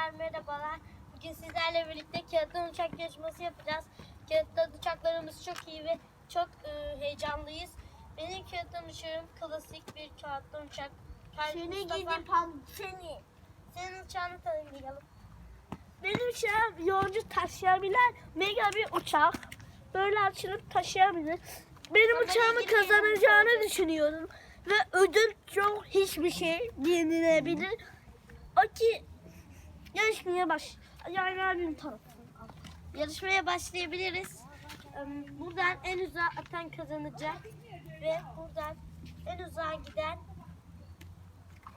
arkadaşlar merhabalar. Bugün sizlerle birlikte kağıttan uçak yarışması yapacağız. Kağıttan uçaklarımız çok iyi ve çok e, heyecanlıyız. Benim kağıttan uçağım klasik bir kağıttan uçak. Seni Mustafa, gidi pam seni. Senin uçağını tanıyalım. Benim uçağım yolcu taşıyabilen mega bir uçak. Böyle açılıp taşıyabilir. Benim Ama uçağımı ilgili kazanacağını düşünüyorum. Ve ödül çok hiçbir şey denilebilir. O ki yarışmaya baş. Yani abim tarafından. Yarışmaya başlayabiliriz. Buradan en uzağa atan kazanacak ve buradan en uzağa giden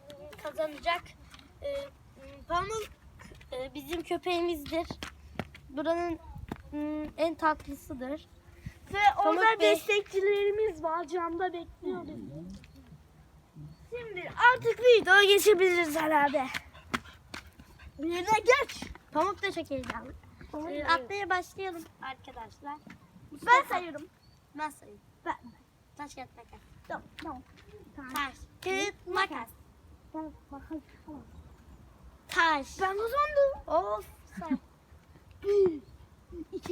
e, kazanacak. E, Pamuk e, bizim köpeğimizdir. Buranın m, en tatlısıdır. Ve Pamuk orada Bey. destekçilerimiz var. Camda bekliyor bizi. Şimdi artık videoya geçebiliriz herhalde. Yerine geç. Pamuk da çok heyecanlı. E, atmaya başlayalım arkadaşlar. Ben sayıyorum. Ben sayayım. Ben. Taş kağıt makas. Tamam. Tamam. Taş kağıt makas. Taş. Ben kazandım. Of. Say. 1, 2,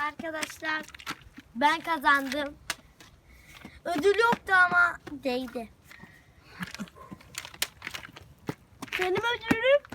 Arkadaşlar ben kazandım. Ödül yoktu ama değdi. Benim ödülüm.